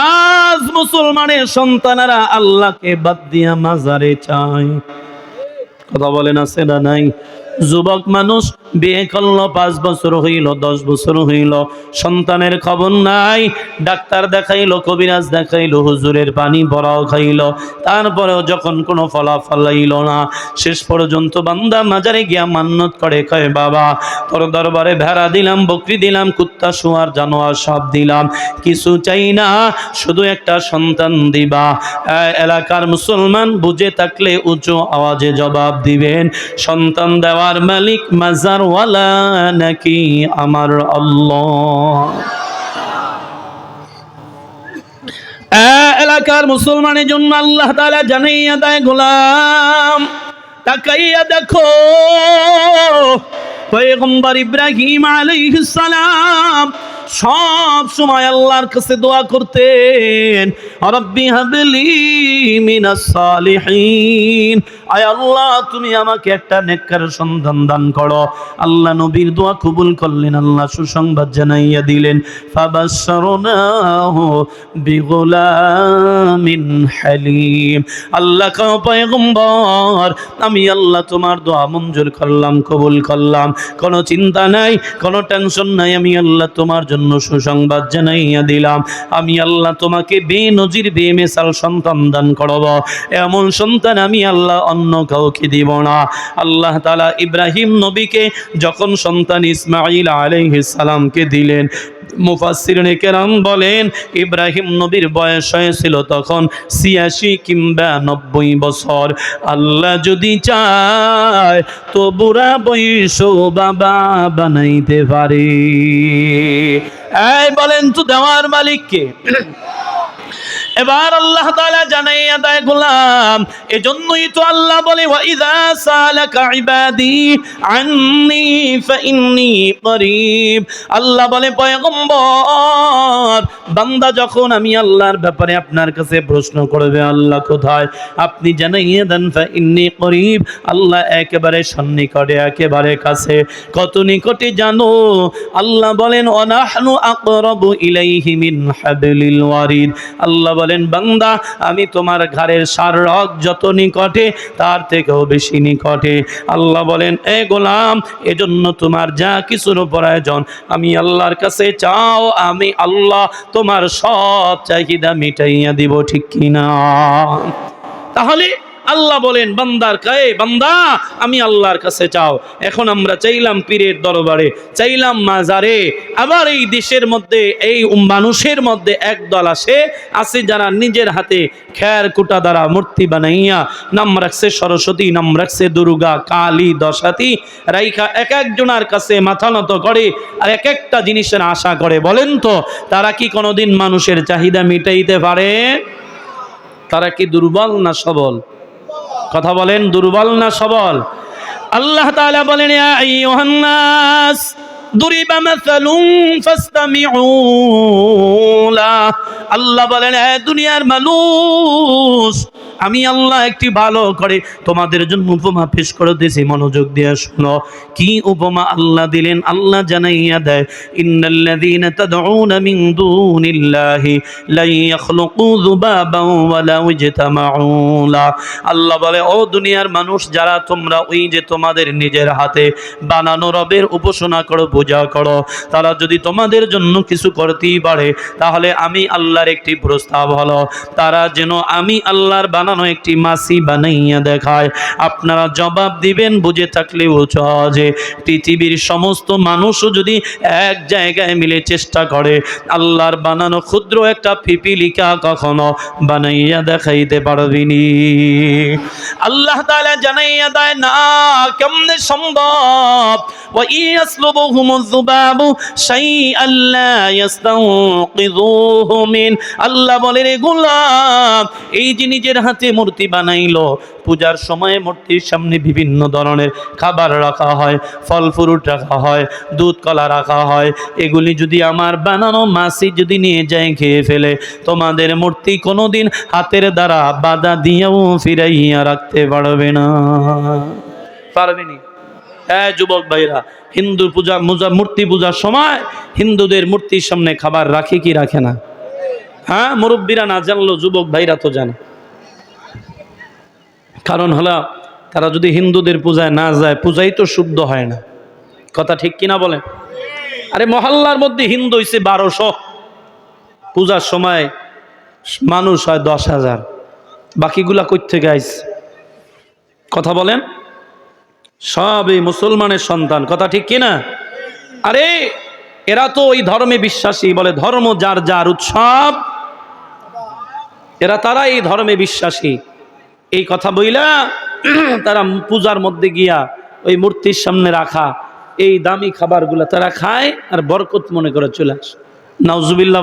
আজ মুসলমানের সন্তানেরা আল্লাহকে বাদ দিয়া মাজারে চায়। কথা বলেন, আছে না নাই? যুবক মানুষ বিয়ে করল, পাঁচ বছর হইল, দশ বছর হইল, সন্তানের খবর নাই। ডাক্তার দেখাইলো, কবিরাজ দেখাইলো, হুজুরের পানি ভরাও খাইলো। তারপরেও যখন কোনো ফলাফল আইল না, শেষ পর্যন্ত বান্দা মাজারে গিয়া মান্নত করে, কয়, বাবা, তোর দরবারে ভেড়া দিলাম, বকরি দিলাম, কুত্তা, শুয়ার, জানোয়ার সব দিলাম। কিছু চাই না, শুধু একটা সন্তান দিবা। এলাকার মুসলমান বুঝে থাকলে উঁচু আওয়াজে জবাব দিবেন। সন্তান দেওয়ার মালিক মাজারওয়ালা নাকি আমার আল্লাহ? এলাকার মুসলমানের জন্য আল্লাহ তাআলা জানাইয়া দেয়, গোলাম, তাকাইয়া দেখো, পয়গম্বর ইব্রাহিম আলাইহিস সালাম সব সময় আল্লাহর কাছে দোয়া করতেন। রব্বি হাবলি মিনাস সালিহিন। আয় আল্লাহ, তুমি আমাকে একটা নেককার সন্ধান দান করো। আল্লাহ নবীর দোয়া কবুল করলেন, আল্লাহ সুসংবাদ জানাইয়া দিলেন। ফাবাশশারনাহু বিগুলামিন হালিম। আল্লাহ কাও পয়গম্বর, আমি আল্লাহ তোমার দোয়া মঞ্জুর করলাম, কবুল করলাম। কোনো চিন্তা নাই, কোনো টেনশন নাই, আমি আল্লাহ তোমার জন্য সুসংবাদ জানাইয়া দিলাম। আমি আল্লাহ তোমাকে বেনজির, বেমেসাল সন্তান দান করব। এমন সন্তান আমি আল্লাহ অন্য কাউকে দিব না। আল্লাহ তালা ইব্রাহিম নবীকে যখন সন্তান ইসমাইল আলাইহিস সালামকে দিলেন মুফাসসিরনে কেরাম বলেন, ইব্রাহিম নবীর বয়স হয়েছিল তখন ছিয়াশি কিংবা নব্বই বছর। আল্লাহ যদি চায় তো বুড়া বয়স বাবা বানাইতে পারে। এই বলেন তো দেওয়ার মালিককে। এবার আল্লাহ তাআলা জানাইয়া দেয় গোলাম, এজন্যই তো আল্লাহ বলে ওয়া ইযা সালাকা ইবাদি আন্নি ফাইন্নি করিব। আল্লাহ বলে, পয়গম্বর বান্দা যখন আমি আল্লাহর ব্যাপারে আপনার কাছে প্রশ্ন করবে, আল্লাহ কোথায়? আপনি জানাইয়ে দেন, ফাইন্নি করিব। আল্লাহ একেবারে সন্নিকটে, একেবারে কাছে। কত নিকটে জানো? আল্লাহ বলেন অনাহনু আকরাবু ইলাইহি মিন হাবলিল ওয়ারিদ। আল্লাহ বলেন, বান্দা, আমি তোমার ঘরের সার রক যত নিকটে, তার থেকেও বেশি নিকটে। আল্লাহ বলেন, এ গোলাম, এজন্য তোমার যা কিছুর প্রয়োজন আমি আল্লাহর কাছে চাও, আমি আল্লাহ তোমার সব চাহিদা মিটাইয়া দিব ঠিক কিনা? তাহলে আল্লাহ বলেন, বান্দার কায়ে বান্দা, আমি আল্লাহর কাছে চাও। এখন আমরা চাইলাম পীরের দরবারে, চাইলাম মাজারে। আবার এই দেশের মধ্যে, এই মানুষের মধ্যে একদল আসে আছে যারা নিজের হাতে খ্যার কুটা দ্বারা মূর্তি বানাইয়া, নাম রাখছে সরস্বতী, নাম রাখছে দুর্গা, কালী, দশাতি, রাইখা এক একজনার কাছে মাথা নত করে আর এক একটা জিনিসের আশা করে। বলেন তো, তারা কি কোনোদিন মানুষের চাহিদা মিটাইতে পারে? তারা কি দুর্বল না সবল? কথা বলেন দুর্বল না সবল? আল্লাহ তালা বলেন দুরিবা আল্লাহ বলেন হে দুনিয়ার মানুষ আমি আল্লাহ একটি ভালো করে তোমাদের জন্য উপমা পেশ করে দিয়েছি। মনোযোগ দিয়ে শুনো। কি উপমা আল্লাহ দিলেন? আল্লাহ জানাইয়া দেয়, ইন্নাল্লাযীনা তাদউনা মিন দুনিল্লাহি লা ইয়াখলুকু ওয়ালাউ ইজতামাউ লা আল্লাহ বলে, ও দুনিয়ার মানুষ, যারা তোমরা ওই যে তোমাদের নিজের হাতে বানানো রবের উপাসনা করো, পূজা করো, তারা যদি তোমাদের জন্য কিছু করতেই পারে, তাহলে আমি আল্লাহর একটি প্রস্তাব হলো, তারা যেন আমি আল্লাহর বানানো একটি মাসি বানাইয়া দেখায়। আপনারা জবাব দিবেন বুঝে থাকলেও সহজে। পৃথিবীর সমস্ত মানুষও যদি এক জায়গায় মিলে চেষ্টা করে, আল্লাহর বানানো ক্ষুদ্র একটা পিপিলিকা কখনো বানাইয়া দেখাইতে পারবিনি। আল্লাহ তাআলা জানাইয়া দেয়, না, কেমনে সম্ভব? আল্লাহ বলে, রে গোলাম, এই যে নিজের হাতে মূর্তি বানাইলো। পূজার সময়ে মূর্তির সামনে বিভিন্ন ধরনের খাবার রাখা হয়, ফল ফ্রুট রাখা হয়, দুধ কলা রাখা হয়। এগুলি যদি আমার বানানো মাসি যদি নিয়ে যায় খেয়ে ফেলে, তোমাদের মূর্তি কোনোদিন হাতের দ্বারা বাধা দিয়েও ফিরাইয়া রাখতে পারবে না। পারবে না? হ্যাঁ যুবক ভাইরা, হিন্দু পূজা, মুজা, মূর্তি পূজার সময় হিন্দুদের মূর্তির সামনে খাবার রাখে কি রাখে না? হ্যাঁ মুরব্বীরা না জানলো, যুবক ভাইরা তো জানে। কারণ হলো, তারা যদি হিন্দুদের পূজায় না যায়, পূজাই তো শুদ্ধ হয় না। কথা ঠিক কিনা বলে আরে মহল্লার মধ্যে হিন্দু হইছে বারোশো। পূজার সময় মানুষ হয় দশ হাজার। বাকিগুলা থেকে আইছে। কথা বলেন? সব এই মুসলমানের সন্তান। কথা ঠিক কিনা? আরে, এরা তো ওই ধর্মে বিশ্বাসী বলে, ধর্ম যার যার উৎসব, এরা তারা এই ধর্মে বিশ্বাসী। এই কথা বইলা তারা পূজার মধ্যে গিয়া ওই মূর্তির সামনে রাখা, এই দামি খাবারগুলা তারা খায় আর বরকত মনে করে চলে আসে। নাউজুবিল্লাহ